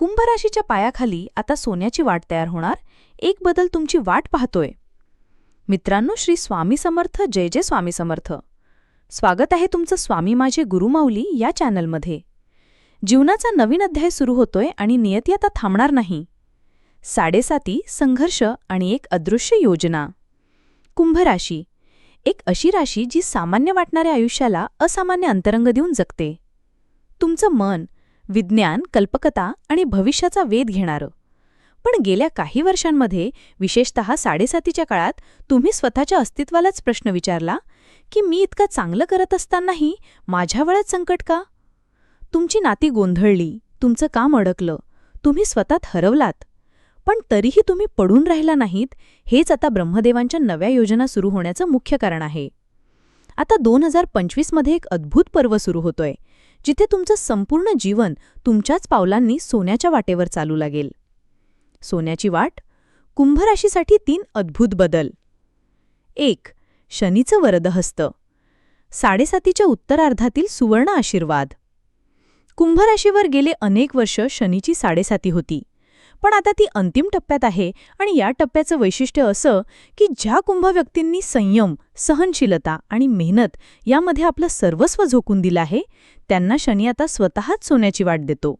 कुंभराशीच्या पायाखाली आता सोन्याची वाट तयार होणार. एक बदल तुमची वाट पाहतोय. मित्रांनो श्री स्वामी समर्थ जय जय स्वामी समर्थ. स्वागत आहे तुमचं स्वामी माझे गुरुमाऊली या चॅनलमध्ये. जीवनाचा नवीन अध्याय सुरू होतोय आणि नियती आता थांबणार नाही. साडेसाती संघर्ष आणि एक अदृश्य योजना. कुंभराशी. एक अशी राशी जी सामान्य वाटणाऱ्या आयुष्याला असामान्य अंतरंग देऊन जगते. तुमचं मन विज्ञान कल्पकता आणि भविष्याचा वेध घेणारं. पण गेल्या काही वर्षांमध्ये विशेषतः साडेसातीच्या काळात तुम्ही स्वतःच्या अस्तित्वालाच प्रश्न विचारला की मी इतकं चांगलं करत असतानाही माझ्या वेळात संकट का? तुमची नाती गोंधळली तुमचं काम अडकलं तुम्ही स्वतःत हरवलात. पण तरीही तुम्ही पडून राहिला नाहीत हेच आता ब्रह्मदेवांच्या नव्या योजना सुरू होण्याचं मुख्य कारण आहे. आता दोन हजार पंचवीसमध्ये एक अद्भुत पर्व सुरू होतोय. जिथे तुमचं संपूर्ण जीवन तुमच्याच पावलांनी सोन्याच्या वाटेवर चालू लागेल. सोन्याची वाट कुंभ राशीसाठी तीन अद्भुत बदल. एक शनीचं वरदहस्त. साडेसातीच्या उत्तरार्धातील सुवर्ण आशीर्वाद. कुंभ राशीवर गेले अनेक वर्ष शनीची साडेसाती होती. पण आता ती अंतिम टप्प्यात आहे आणि या टप्प्याचं वैशिष्ट्य असं की ज्या कुंभ व्यक्तींनी संयम सहनशीलता आणि मेहनत यामध्ये आपलं सर्वस्व झोकून दिलं आहे त्यांना शनी आता स्वतःच सोन्याची वाट देतो.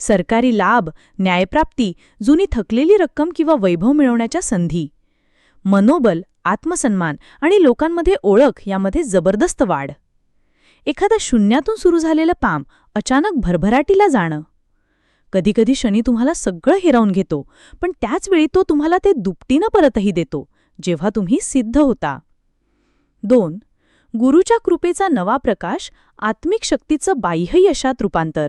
सरकारी लाभ न्यायप्राप्ती जुनी थकलेली रक्कम किंवा वैभव मिळवण्याच्या संधी मनोबल आत्मसन्मान आणि लोकांमध्ये ओळख यामध्ये जबरदस्त वाढ. एखादा शून्यातून सुरू झालेलं पाम अचानक भरभराटीला जाणं कधीकधी शनी तुम्हाला सगळं हिरावून घेतो पण त्याचवेळी तो तुम्हाला ते दुपटीनं परतही देतो जेव्हा तुम्ही सिद्ध होता. दोन गुरुच्या कृपेचा नवा प्रकाश आत्मिक शक्तीचं बाह्य यशात रूपांतर.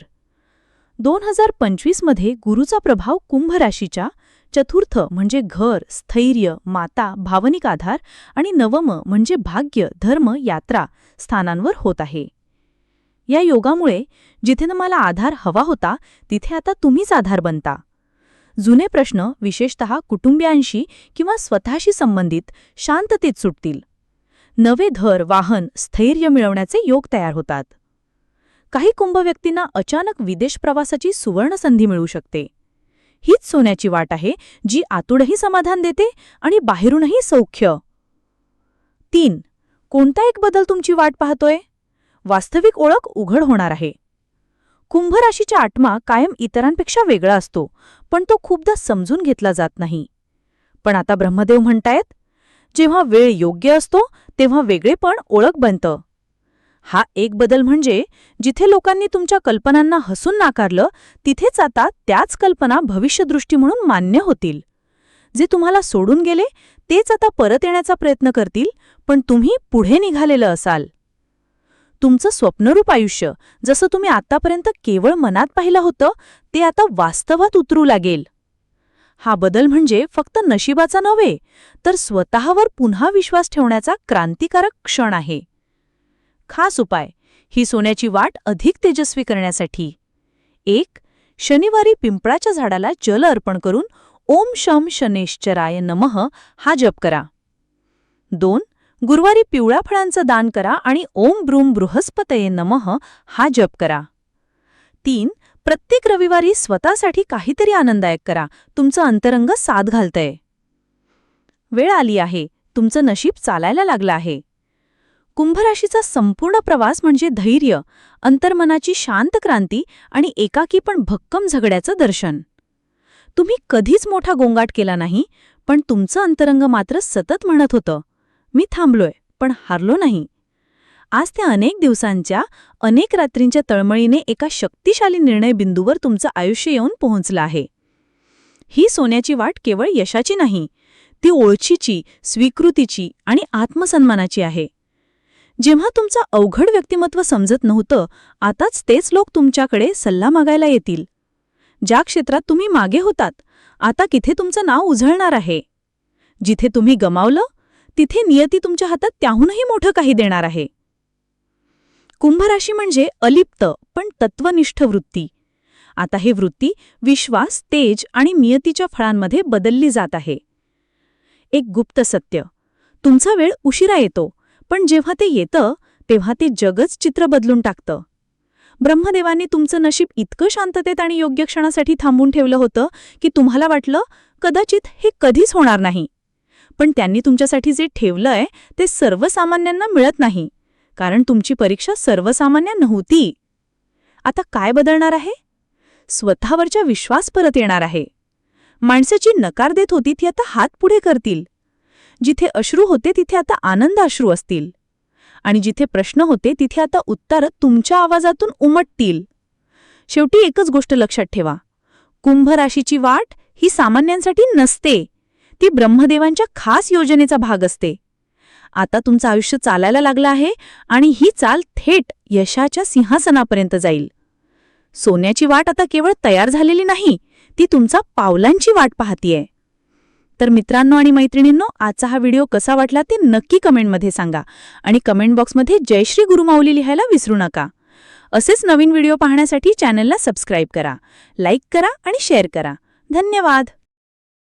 दोन हजार पंचवीसमध्ये गुरुचा प्रभाव कुंभ राशीच्या चतुर्थ म्हणजे घर स्थैर्य माता भावनिक आधार आणि नवम म्हणजे भाग्य धर्म यात्रा स्थानांवर होत आहे. या योगामुळे जिथे न मला आधार हवा होता तिथे आता तुम्हीच आधार बनता. जुने प्रश्न विशेषतः कुटुंबियांशी किंवा स्वतःशी संबंधित शांततेत सुटतील. नवे धर वाहन स्थैर्य मिळवण्याचे योग तयार होतात. काही कुंभ व्यक्तींना अचानक विदेश प्रवासाची सुवर्ण संधी मिळू शकते. हीच सोन्याची वाट आहे जी आतूडही समाधान देते आणि बाहेरूनही सौख्य. तीन कोणता एक बदल तुमची वाट पाहतोय? वास्तविक ओळख उघड होणार आहे. कुंभ राशीचा आत्मा कायम इतरांपेक्षा वेगळा असतो पण तो खूपदा समजून घेतला जात नाही. पण आता ब्रह्मदेव म्हणतायत जेव्हा वेळ योग्य असतो तेव्हा वेगळेपण ओळख बनतं. हा एक बदल म्हणजे जिथे लोकांनी तुमच्या कल्पनांना हसून नाकारलं तिथेच आता त्याच कल्पना भविष्यदृष्टी म्हणून मान्य होतील. जे तुम्हाला सोडून गेले तेच आता परत येण्याचा प्रयत्न करतील पण तुम्ही पुढे निघालेलं असाल. तुमचं स्वप्नरूप आयुष्य जसं तुम्ही आतापर्यंत केवळ मनात पाहिलं होतं ते आता वास्तवात उतरू लागेल. हा बदल म्हणजे फक्त नशिबाचा नव्हे तर स्वतःवर पुन्हा विश्वास ठेवण्याचा क्रांतिकारक क्षण आहे. खास उपाय ही सोन्याची वाट अधिक तेजस्वी करण्यासाठी. एक शनिवारी पिंपळाच्या झाडाला जल अर्पण करून ओम शम शनेश्चराय नमः हा जप करा. दोन गुरुवारी पिवळ्या फळांचं दान करा आणि ओम ब्रूम बृहस्पतये नमः हा जप करा. तीन प्रत्येक रविवारी स्वतःसाठी काहीतरी आनंददायक करा. तुमचं अंतरंग साथ घालतंय. वेळ आली आहे. तुमचं नशीब चालायला लागलं आहे. कुंभराशीचा संपूर्ण प्रवास म्हणजे धैर्य अंतर्मनाची शांत क्रांती आणि एकाकी पण भक्कम झगड्याचं दर्शन. तुम्ही कधीच मोठा गोंगाट केला नाही पण तुमचं अंतरंग मात्र सतत म्हणत होतं. मी थांबलोय पण हारलो नाही. आज त्या अनेक दिवसांच्या अनेक रात्रींच्या तळमळीने एका शक्तिशाली निर्णय बिंदूवर तुमचं आयुष्य येऊन पोहोचलं आहे. ही सोन्याची वाट केवळ यशाची नाही ती ओळखीची स्वीकृतीची आणि आत्मसन्मानाची आहे. जेव्हा तुमचं अवघड व्यक्तिमत्व समजत नव्हतं आताच तेच लोक तुमच्याकडे सल्ला मागायला येतील. ज्या क्षेत्रात तुम्ही मागे होतात आता किथे तुमचं नाव उझळणार आहे? जिथे तुम्ही गमावलं तिथे नियती तुमच्या हातात त्याहूनही मोठं काही देणार आहे. कुंभराशी म्हणजे अलिप्त पण तत्वनिष्ठ वृत्ती. आता हे वृत्ती विश्वास तेज आणि नियतीच्या फळांमध्ये बदलली जात आहे. एक गुप्त सत्य. तुमचा वेळ उशिरा येतो पण जेव्हा ते येतं तेव्हा ते जगच चित्र बदलून टाकतं. ब्रह्मदेवांनी तुमचं नशीब इतकं शांततेत आणि योग्य क्षणासाठी थांबून ठेवलं होतं की तुम्हाला वाटलं कदाचित हे कधीच होणार नाही. पण त्यांनी तुमच्यासाठी जे ठेवलंय ते सर्वसामान्यांना मिळत नाही. कारण तुमची परीक्षा सर्वसामान्य नव्हती. आता काय बदलणार आहे? स्वतःवरच्या विश्वास परत येणार आहे. माणसाची नकार देत होती ती आता हात पुढे करतील. जिथे अश्रू होते तिथे आता आनंद अश्रू असतील. आणि जिथे प्रश्न होते तिथे आता उत्तरं तुमच्या आवाजातून उमटतील. शेवटी एकच गोष्ट लक्षात ठेवा. कुंभ राशीची वाट ही सामान्यांसाठी नसते. ती ब्रह्मदेवांच्या खास योजनेचा भाग असते. आता तुमचं आयुष्य चालायला लागलं आहे आणि ही चाल थेट यशाच्या सिंहासनापर्यंत जाईल. सोन्याची वाट आता केवळ तयार झालेली नाही ती तुमचा पावलांची वाट पाहतीये. तर मित्रांनो आणि मैत्रिणींनो आजचा हा व्हिडिओ कसा वाटला ते नक्की कमेंटमध्ये सांगा आणि कमेंट बॉक्समध्ये जयश्री गुरुमाऊली लिहायला विसरू नका. असेच नवीन व्हिडिओ पाहण्यासाठी चॅनलला सबस्क्राईब करा लाईक करा आणि शेअर करा. धन्यवाद!